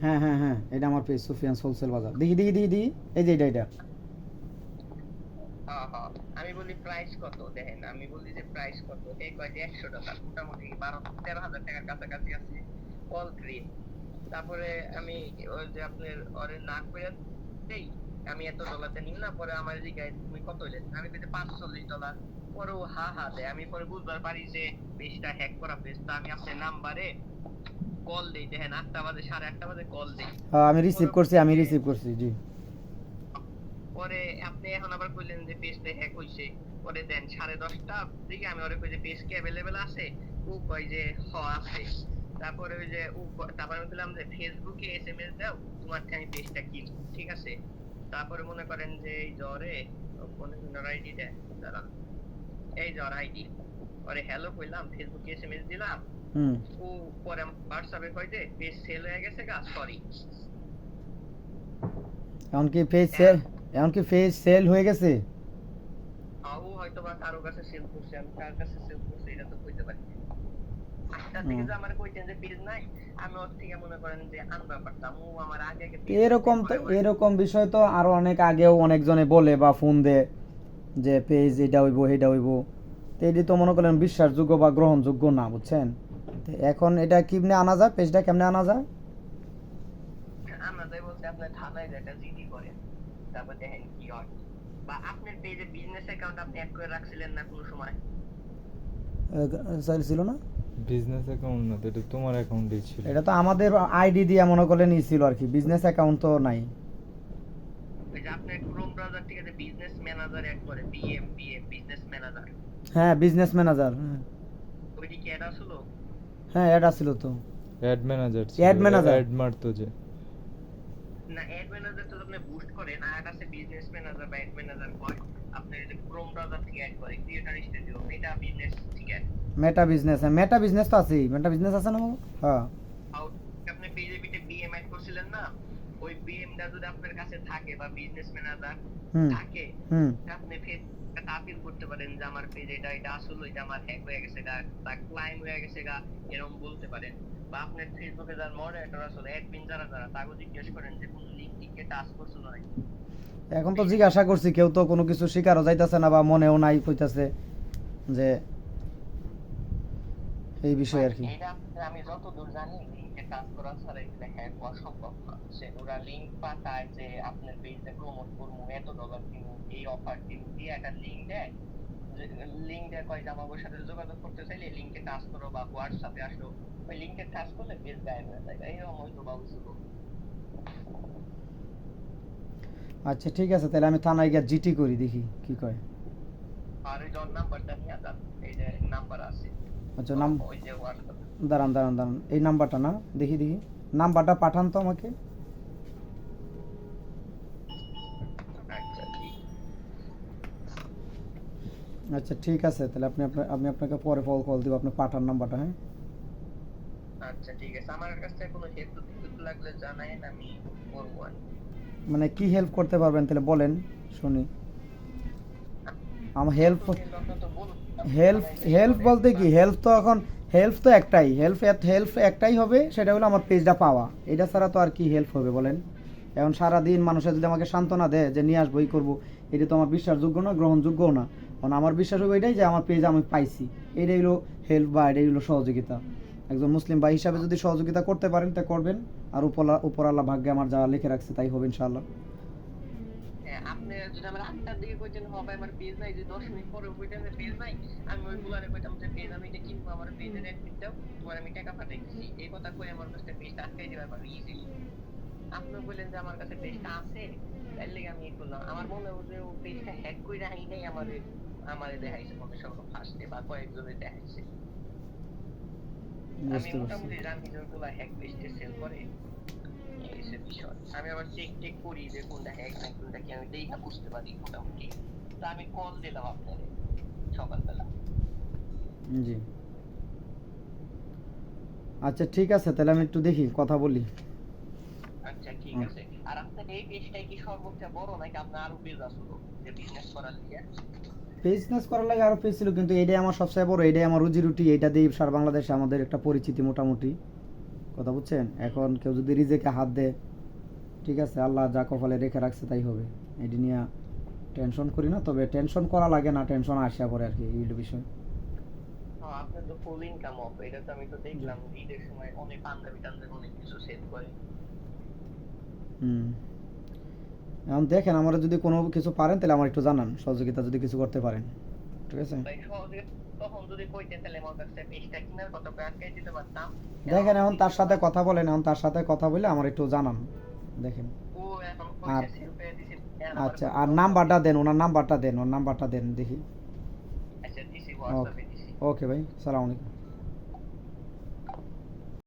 হ্যাঁ হ্যাঁ হ্যাঁ এটা আমার পেজ, সুফিয়ান হোলসেল বাজার। দেখি দেখি দেখি দেখি। এই যে এটা এটা। হ্যাঁ হ্যাঁ আমি বলি প্রাইস কত, দেখেন, আমি বলি যে প্রাইস কত। এই কয় যে একশো টাকা, মোটামুটি বারো, তেরো হাজার টাকার কাছাকাছি আছে অল গ্রিন তারপরে আমি ওই যে আপনার ওরে না করে দেই, আমি এত ডলারতে নিই না, পরে আমার জিজ্ঞাসা তুমি কত হইলে? আমি পেতে পাঁচচল্লিশ ডলার পরে ও হা হা, দেয়। আমি পরে বুঝবার পারি যে পেজটা হ্যাক করা পেজ তা আমি আপনার নাম্বারে কল দেই দেখেন আটটা বাজে সাড়ে আটটা বাজে কল দেই। আমি রিসিভ করছি আমি রিসিভ করছি জি। পরে আপনি এখন আবার কইলেন যে পেজটা হ্যাক হইছে। পরে দেন সাড়ে দশটা দিকে আমি ওরে কই যে পেজ কি অ্যাভেলেবেল আছে? ও কয় যে হ আছে। তারপরে ওই যে ও তারপরে আমি বললাম যে ফেসবুকে এসএমএস দাও তোমার থেকে আমি পেজটা কিনি ঠিক আছে? তারপরে মনে করেন যে এই জ্বরে কোন আইডি দেয়? দাঁড়ান এই জ্বর আইডি পরে হ্যালো কইলাম ফেসবুকে এসএমএস দিলাম ও পরে হোয়াটসঅ্যাপে কয় যে পেজ সেল হয়ে গেছে গা sorry page sell page sell হয়ে গেছে? ও হয়তো বা কারও কাছে সেল করছে আমি কার কাছে সেল করছে এটা তো কইতে পারি এরকম। এরকম বিষয় তো আরও অনেক আগেও অনেকজনে বলে বা ফোন দে যে পেজ এটা হইব এটা হইব। তো এটি তো মনে করেন বিশ্বাসযোগ্য বা গ্রহণযোগ্য না বুঝছেন? তো এখন এটা কেমনে আনা যায়? পেজটা কেমনে আনা যায়? বলতে আপনার থানায় যেটা জিডি করেন তারপর দেখেন কি হয়। বা আপনার পেজে বিজনেস অ্যাকাউন্ট আপনি অ্যাড করে রাখছিলেন না কোনো সময়? স্যার ছিল না? বিজনেস অ্যাকাউন্ট না তো এটা তোমার অ্যাকাউন্টেই ছিল। এটা তো আমাদের আইডি দিয়ে মনে করলে নিয়েছিল আর কি। বিজনেস অ্যাকাউন্ট তো নাই। ওই যে আপনার ক্রোম ব্রাউজার থেকে যে বিজনেস ম্যানেজার অ্যাড করে বিএম বিএম বিজনেস ম্যানেজার হ্যাঁ বিজনেস ম্যানেজার ওইটি কি অ্যাড আসলো? হ্যাঁ এটা ছিল তো। Ad manager? অ্যাড মারতো যে। না অ্যাড ম্যানেজার তো আপনি বুস্ট করেন আর একটা আছে বিজনেস ম্যানেজার বা অ্যাড ম্যানেজার কয় আপনি যে ক্রোম ব্রাউজার থেকে অ্যাড করে ক্রিয়েটর স্টুডিও এটা বিজনেস থেকে add। Meta business Meta business তো আছেই। মেটা বিজনেস আছে না বাবু? হ্যাঁ। আপনি পেজে পিটে বিএম অ্যাড করছিলেন না? ওই বিএমটা যদি আপনার কাছে থাকে বা বিজনেস ম্যানেজার হুম। থাকে আপনি ফেস একটা আপিল করতে পারেন যে আমার পেজ এটা এটা আসলে এটা আমার হ্যাক হয়ে গেছে গা, বা ক্লাইম হয়ে গেছে গা, এরকম বলতে পারেন। বা আপনার ফেসবুকে যার মডারেটর আসলে অ্যাডমিন যারা যারা তাকে জিজ্ঞেস করেন যে কোন লিঙ্ক টিকে টাচ করছিল নাকি এখন তো জিজ্ঞাসা করছি, কেউ তো কোনো কিছু স্বীকারও যাইতাছে না বা মনেও নাই কইতাছে যে এই বিষয় আর কি। আমি যতদূর জানি টাচ করা ছাড়া এগুলো হ্যাক হওয়া সম্ভব না। সে ওরা পাঠায় যে আপনার পেজে প্রমোট করব এত ডলার এই অফার দিয়ে একটা লিঙ্ক দেয়। লিঙ্ক দেয় কয় যে আমাদের সাথে যোগাযোগ করতে চাইলে লিঙ্কে টাচ করো বা হোয়াটসঅ্যাপে আসো। ওই লিঙ্কে টাচ করলে পেজ গায়েব হয়ে যায় এইরকম হয়তো বা আচ্ছা ঠিক আছে তাহলে আমি থানায় গিয়ে জিটি করি দেখি কি কয়। আর ওই নাম্বারটা নিয়ে যান এই যে নাম্বার আছে। আচ্ছা নাম দাঁড়ান দাঁড়ান দাঁড়ান। এই নাম্বারটা না? দেখি দেখি। নাম্বারটা পাঠান তো আমাকে। আচ্ছা ঠিক আছে। তাহলে আপনি আমি আপনাকে পরে কল কল দিব। আপনি পাঠান নাম্বারটা হ্যাঁ? আচ্ছা ঠিক আছে। আমার কাছে কোনো হেল্প লাগলে জানাইন আমি করব। মানে কি হেল্প করতে পারবেন? তাহলে বলেন শুনি। আমার হেল্প হেল্প হেল্প বলতে কি? হেল্প তো এখন হেল্প তো একটাই। হেল্প হেল্প একটাই হবে, সেটা হলো আমার পেজটা পাওয়া। এটা ছাড়া তো আর কি হেল্প হবে বলেন? এখন সারা দিন মানুষের যদি আমাকে সান্ত্বনা দেয় যে নিয়ে আসব এই করব, এটা তো আমার বিশ্বাসযোগ্য না, গ্রহণযোগ্যও না। কারণ আমার বিশ্বাস হবে এটাই যে আমার পেজ আমি পাইছি। এটাই হলো হেল্প বা এটাই হলো সহযোগিতা। একজন মুসলিম ভাই হিসাবে যদি সহযোগিতা করতে পারেন, তা করবেন। আর উপরা উপরাল্লাহ ভাগ্যে আমার যা লিখে রাখছে, তাই হবে ইনশাআল্লাহ। আপনি যদি আমার আটটার দিকে কইতেন হবে আমার পেজ নাই যে দশ মিনিট পরে কইতেন যে পেজ নাই আমি ওই গুলারে কইতাম যে পেজ আমি এটা কিনবো আমার পেজের অ্যাডমিট দাও তোমার আমি টাকা পাঠাই দিচ্ছি এই কথা কই আমার কাছে পেজটা আটকাই দিতে পারব ইজিলি আপনি বললেন যে আমার কাছে পেজটা আছে তাই লেগে আমি করলাম আমার মনে হলো যে ও পেজটা হ্যাক করে আই নাই আমার আমারে দেখাইছে মনে সব ফার্স্টে বা কয়েকজনে দেখাইছে। আমি মোটামুটি জানি যে ওগুলা হ্যাক পেজটা সেল করে। এই বিষয়। আমি আবার চেক টেক করি যে কোনটা হ্যাক না কোনটা কি আমি দেখা বুঝতে পারি মোটামুটি। তা আমি কল দিলাম আপনারে সকালবেলা। জি। আচ্ছা ঠিক আছে তাহলে আমি একটু দেখি কথা বলি। আচ্ছা ঠিক আছে। আর আপনার এই পেজটাই কি সর্বোচ্চ বড় নাকি আপনার আরও পেজ আসলো যে বিজনেস করার লিগে? বিজনেস করার লাগে আরও পেজ ছিল কিন্তু এটাই আমার সবচেয়ে বড় এটাই আমার রুজি রুটি এটা দিয়ে সারা বাংলাদেশে আমাদের একটা পরিচিতি মোটামুটি। কথা বুঝছেন? এখন কেউ যদি রিজেকে হাত দেয় ঠিক আছে আল্লাহ যা কপালে রেখে রাখছে তাই হবে। এটি নিয়ে টেনশন করি না তবে টেনশন করা লাগে না টেনশন আসিয়া পরে আর কি এই বিষয়। হ্যাঁ, আপনার তো ফুল ইনকাম অফ এটা তো আমি তো দেখলাম ঈদের সময় অনেক পাঞ্জাবি টাঞ্জাবি অনেক কিছু সেল করে। হুম। এখন দেখেন আমার যদি কোনো কিছু পারেন তাহলে আমার একটু জানান সহযোগিতা যদি কিছু করতে পারেন। ঠিক আছে দেখেন এখন তার সাথে কথা বলেন এখন তার সাথে কথা বলে আমার একটু জানান। দেখেন। আর- দিছে আচ্ছা আর নাম্বারটা দেন ওনার নাম্বারটা দেন ওর নাম্বারটা দেন দেখি। আচ্ছা ওকে ভাই সালাম আলাইকুম